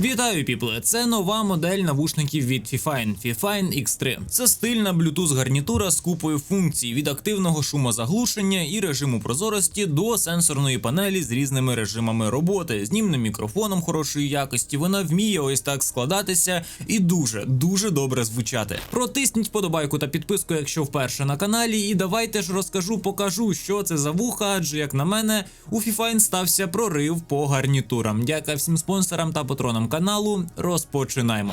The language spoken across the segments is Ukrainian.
Вітаю, піпле! Це нова модель навушників від Fifine Fifine X3. Це стильна Bluetooth гарнітура з купою функцій від активного шумозаглушення і режиму прозорості до сенсорної панелі з різними режимами роботи, знімним мікрофоном хорошої якості. Вона вміє ось так складатися і дуже дуже добре звучати. Протисніть подобайку та підписку, якщо вперше на каналі. І давайте ж розкажу, покажу, що це за вуха, адже як на мене, у Fifine стався прорив по гарнітурам. Дяка всім спонсорам та патронам каналу. Розпочинаємо.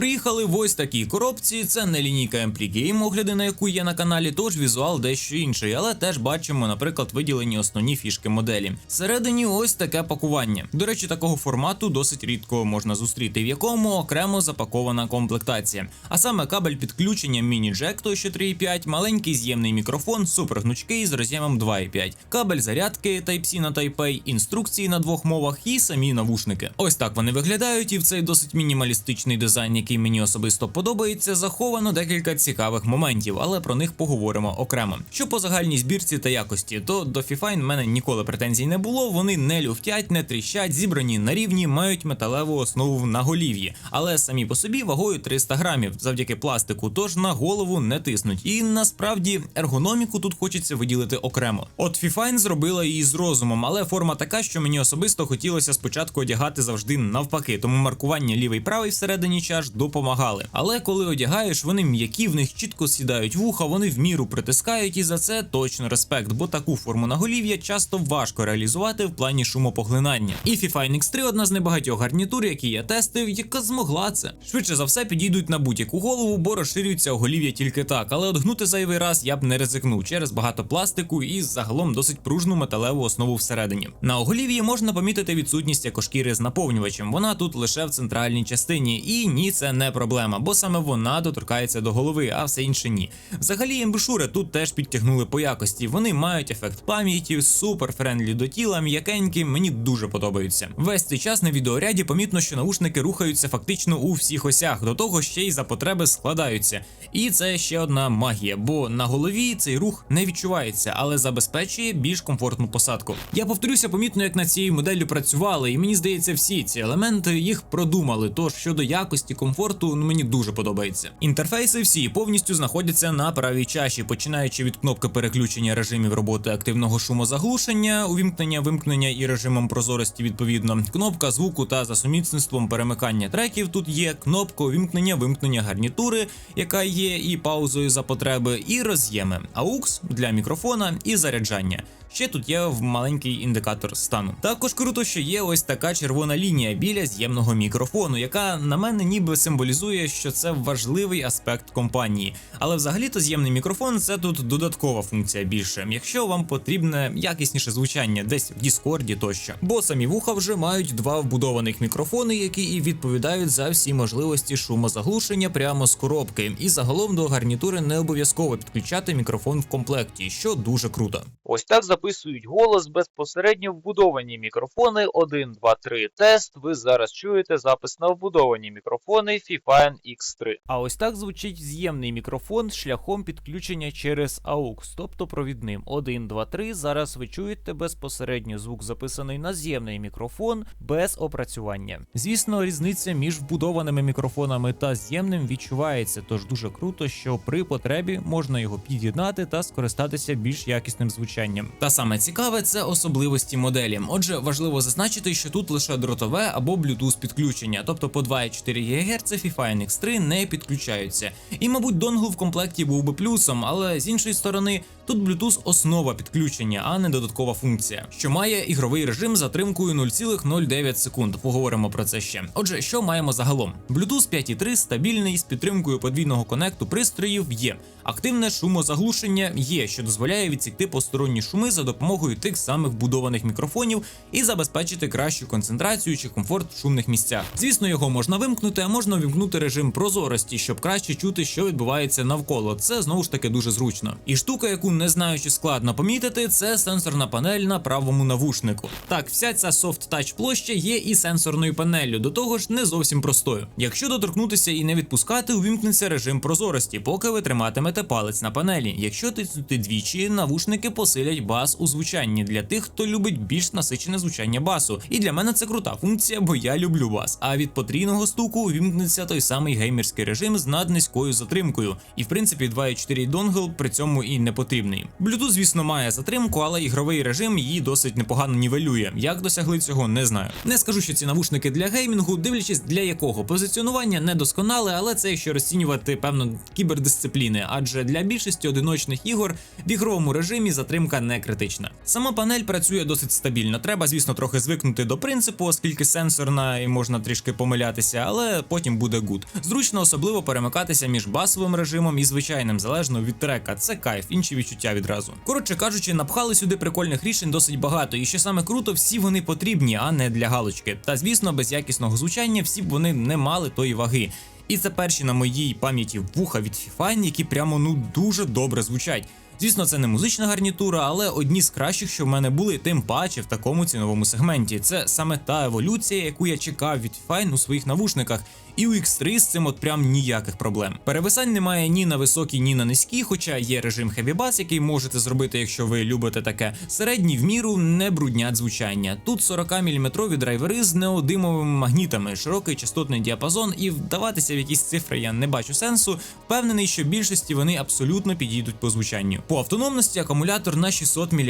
Приїхали в ось такій коробці. Це не лінійка Ampli Game, огляди на яку є на каналі, тож візуал дещо інший, але теж бачимо, наприклад, виділені основні фішки моделі. Всередині ось таке пакування. До речі, такого формату досить рідко можна зустріти, в якому окремо запакована комплектація. А саме кабель підключення міні-джек той що 3.5, маленький з'ємний мікрофон, супергнучкий з роз'ємом 2.5, кабель зарядки Type-C на Type-A, інструкції на двох мовах і самі навушники. Ось так вони виглядають, і в цей досить мінімалістичний дизайн, мені особисто подобається, заховано декілька цікавих моментів, але про них поговоримо окремо. Що по загальній збірці та якості, то до Fifine в мене ніколи претензій не було. Вони не люфтять, не тріщать, зібрані на рівні, мають металеву основу в наголів'ї, але самі по собі вагою 300 грамів завдяки пластику, тож на голову не тиснуть. І насправді ергономіку тут хочеться виділити окремо. От Fifine зробила її з розумом, але форма така, що мені особисто хотілося спочатку одягати завжди навпаки, тому маркування лівий правий всередині чаш допомагали. Але коли одягаєш, вони м'які, в них чітко сідають вуха, вони в міру притискають, і за це точно респект, бо таку форму наголів'я часто важко реалізувати в плані шумопоглинання. І Fifine X3 одна з небагатьох гарнітур, які я тестив, яка змогла це. Швидше за все підійдуть на будь-яку голову, бо розширюється оголів'я тільки так. Але от гнути зайвий раз я б не ризикнув через багато пластику і загалом досить пружну металеву основу всередині. На оголів'ї можна помітити відсутність екошкіри з наповнювачем. Вона тут лише в центральній частині, і ні, це не проблема, бо саме вона доторкається до голови, а все інше ні. Взагалі, ембушури тут теж підтягнули по якості. Вони мають ефект пам'яті, супер френдлі до тіла, м'якенькі, мені дуже подобаються. Весь цей час на відеоряді помітно, що наушники рухаються фактично у всіх осях, до того ще й за потреби складаються. І це ще одна магія, бо на голові цей рух не відчувається, але забезпечує більш комфортну посадку. Я повторюся, помітно, як над цією моделлю працювали, і мені здається, всі ці елементи їх продумали. Тож щодо якості, комфорту, ну мені дуже подобається. Інтерфейси всі повністю знаходяться на правій чаші, починаючи від кнопки переключення режимів роботи активного шумозаглушення, увімкнення, вимкнення і режимом прозорості відповідно. Кнопка звуку та за сумісництвом перемикання треків. Тут є кнопка увімкнення, вимкнення гарнітури, яка є і паузою за потреби, і роз'єми, AUX для мікрофона і заряджання. Ще тут є маленький індикатор стану. Також круто, що є ось така червона лінія біля з'ємного мікрофону, яка на мене ніби символізує, що це важливий аспект компанії. Але взагалі-то з'ємний мікрофон це тут додаткова функція більше, якщо вам потрібне якісніше звучання десь в Діскорді тощо. Бо самі вуха вже мають два вбудованих мікрофони, які і відповідають за всі можливості шумозаглушення прямо з коробки. І загалом до гарнітури не обов'язково підключати мікрофон в комплекті, що дуже круто. Ось так записують голос безпосередньо вбудовані мікрофони 1, 2, 3 тест. Ви зараз чуєте запис на вбудовані мікрофони Fifine X3. А ось так звучить з'ємний мікрофон шляхом підключення через AUX, тобто провідним 1, 2, 3. Зараз ви чуєте безпосередньо звук записаний на з'ємний мікрофон без опрацювання. Звісно, різниця між вбудованими мікрофонами та з'ємним відчувається, тож дуже круто, що при потребі можна його під'єднати та скористатися більш якісним звучанням. Та саме цікаве це особливості моделі. Отже, важливо зазначити, що тут лише дротове або Bluetooth підключення, тобто по 2,4 ГГц Fifine X3 не підключаються. І, мабуть, донгл в комплекті був би плюсом, але з іншої сторони, тут Bluetooth основа підключення, а не додаткова функція, що має ігровий режим затримкою 0,09 секунд. Поговоримо про це ще. Отже, що маємо загалом? Bluetooth 5.3 стабільний з підтримкою подвійного конекту пристроїв є. Активне шумозаглушення є, що дозволяє відсікти посторонні шуми за допомогою тих самих вбудованих мікрофонів і забезпечити кращу концентрацію чи комфорт в шумних місцях. Звісно, його можна вимкнути, а можна вімкнути режим прозорості, щоб краще чути, що відбувається навколо. Це знову ж таки дуже зручно. І штука, яку не знаю, чи складно помітити, це сенсорна панель на правому навушнику. Так, вся ця touch площа є і сенсорною панеллю, до того ж не зовсім простою. Якщо доторкнутися і не відпускати, увімкнеться режим прозорості, поки ви триматимете палець на панелі. Якщо тиснути двічі, навушники посилять бас у звучанні для тих, хто любить більш насичене звучання басу. І для мене це крута функція, бо я люблю бас. А від потрійного стуку увімкнеться той самий геймерський режим з наднизькою затримкою. І в принципі 2.4 донгл при цьому і не потрібний. Bluetooth, звісно, має затримку, але ігровий режим її досить непогано нівелює. Як досягли цього, не знаю. Не скажу, що ці навушники для геймінгу, дивлячись для якого позиціонування недосконале, але це якщо розцінювати певно кібердисципліни, адже для більшості одиночних ігор в ігровому режимі затримка не критична. Сама панель працює досить стабільно. Треба, звісно, трохи звикнути до принципу, оскільки сенсорна і можна трішки помилятися, але потім буде гуд. Зручно особливо перемикатися між басовим режимом і звичайним, залежно від трека. Це кайф, інші відчуття відразу. Коротше кажучи, напхали сюди прикольних рішень досить багато, і що саме круто, всі вони потрібні, а не для галочки. Та звісно, без якісного звучання всі б вони не мали тої ваги. І це перші на моїй пам'яті вуха від Fifine, які прямо ну дуже добре звучать. Звісно, це не музична гарнітура, але одні з кращих, що в мене були, тим паче в такому ціновому сегменті. Це саме та еволюція, яку я чекав від Fifine у своїх навушниках. І у X3 з цим от прям ніяких проблем. Перевисань немає ні на високі, ні на низькі, хоча є режим Heavy Bass, який можете зробити, якщо ви любите таке. Середні в міру не бруднять звучання. Тут 40 мм драйвери з неодимовими магнітами, широкий частотний діапазон, і вдаватися в якісь цифри я не бачу сенсу. Впевнений, що більшості вони абсолютно підійдуть по звучанню. По автономності акумулятор на 600 мАч.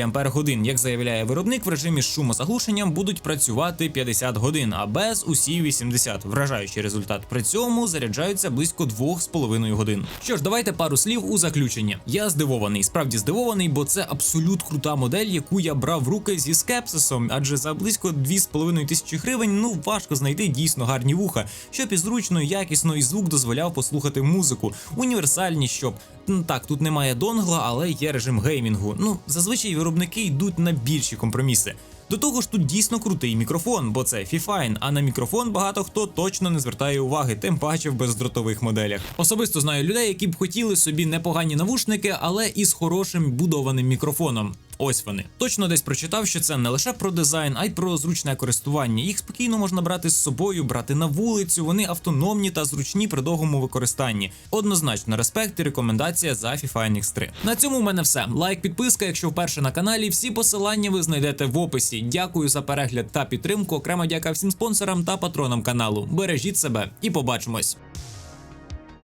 Як заявляє виробник, в режимі з шумозаглушенням будуть працювати 50 годин, а без усі 80. Вражаючий результат. При цьому заряджаються близько 2,5 годин. Що ж, давайте пару слів у заключення. Я здивований, справді здивований, бо це абсолют крута модель, яку я брав в руки зі скепсисом, адже за близько 2,5 тисячі гривень ну важко знайти дійсно гарні вуха, щоб і зручно, якісно, і звук дозволяв послухати музику, універсальні, щоб так, тут немає донгла, але є режим геймінгу. Ну, зазвичай виробники йдуть на більші компроміси. До того ж, тут дійсно крутий мікрофон, бо це Fifine, а на мікрофон багато хто точно не звертає уваги, тим паче в бездротових моделях. Особисто знаю людей, які б хотіли собі непогані навушники, але із хорошим будованим мікрофоном. Ось вони. Точно десь прочитав, що це не лише про дизайн, а й про зручне користування. Їх спокійно можна брати з собою, брати на вулицю. Вони автономні та зручні при довгому використанні. Однозначно, респект і рекомендація за FIFA NX3. На цьому в мене все. Лайк, підписка, якщо вперше на каналі. Всі посилання ви знайдете в описі. Дякую за перегляд та підтримку. Окремо дяка всім спонсорам та патронам каналу. Бережіть себе і побачимось.